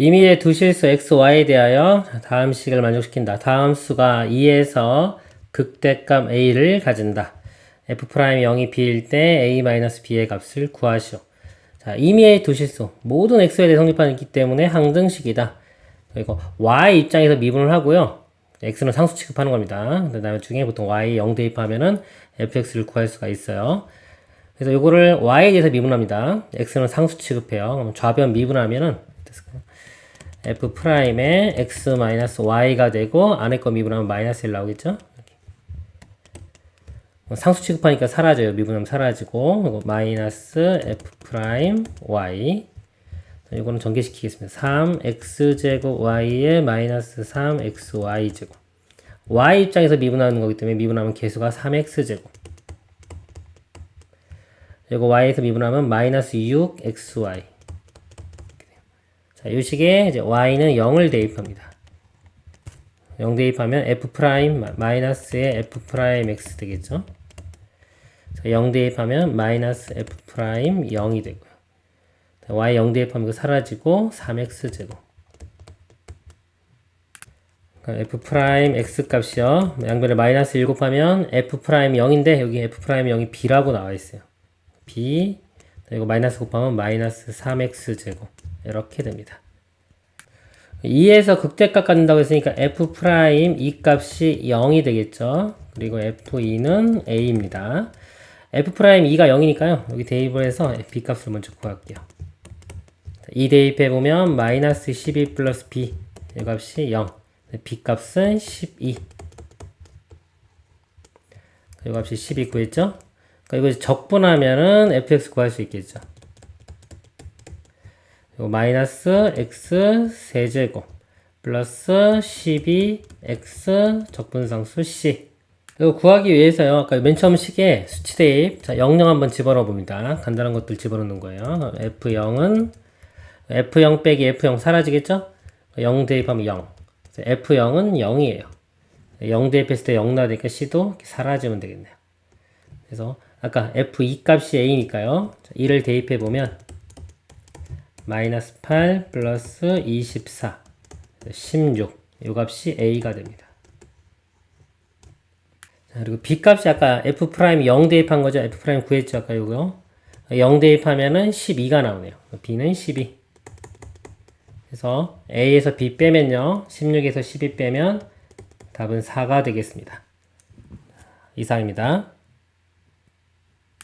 임의의 두 실수 x, y에 대하여 다음 식을 만족시킨다. 다음 수가 2에서 극대값 a를 가진다. f 프라임 0이 b일 때 a-b의 값을 구하시오. 자, 임의의 두 실수 모든 x에 대해 성립하기 때문에 항등식이다. 그리고 y 입장에서 미분을 하고요. x는 상수 취급하는 겁니다. 그 다음에 중에 보통 y 0 대입하면은 fx를 구할 수가 있어요. 그래서 요거를 y에 대해서 미분합니다. x는 상수 취급해요. 그럼 좌변 미분하면은 됐을까요? F 프라임에 x 마이너스 y가 되고 안에 거 미분하면 마이너스 1 나오겠죠? 뭐 상수 취급하니까 사라져요. 미분하면 사라지고 그리고 마이너스 f 프라임 y 이거는 전개시키겠습니다. 3x제곱 y에 마이너스 3xy제곱 y 입장에서 미분하는 거기 때문에 미분하면 개수가 3x제곱 이거 y에서 미분하면 마이너스 6xy 자, 이 식에 이제 y는 0을 대입합니다. 0 대입하면 f 프라임 마이너스의 f 프라임 x 되겠죠? 자, 0 대입하면 마이너스 f 프라임 0이 되고요. 자, y 0 대입하면 사라지고 3x 제곱. 그러니까 f 프라임 x 값이요. 양변에 마이너스 1 곱하면 f 프라임 0인데 여기 f 프라임 0이 b라고 나와 있어요. b 이거 마이너스 곱하면 마이너스 3x 제곱. 이렇게 됩니다. 2에서 극대값 갖는다고 했으니까 f 이 값이 0이 되겠죠. 그리고 f2는 a입니다. f 프라임 2가 0이니까요. 여기 대입을 해서 b 값을 먼저 구할게요. 2 대입해 보면 마이너스 12 플러스 b 이 값이 0. b 값은 12. 이 값이 12 구했죠. 그러니까 이거 적분하면은 fx 구할 수 있겠죠. 마이너스 x 세제곱 플러스 12x 적분상수 c. 이거 구하기 위해서요. 아까 맨 처음 식에 수치 대입 자 00 한번 집어넣어 봅니다. 간단한 것들 집어넣는 거예요. F0은 f0 빼기 f0 사라지겠죠? 0 대입하면 0 f0은 0이에요. 0 대입했을 때 0 나되니까 c도 사라지면 되겠네요. 그래서 아까 f2 값이 a니까요. 1을 대입해 보면 마이너스 8 플러스 24 16 이 값이 a가 됩니다. 자, 그리고 b 값이 아까 f 프라임 0 대입한 거죠. f 프라임 구했죠. 아까 요거요. 0 대입하면은 12가 나오네요. b는 12. 그래서 a에서 b 빼면요. 16에서 12 빼면 답은 4가 되겠습니다. 이상입니다.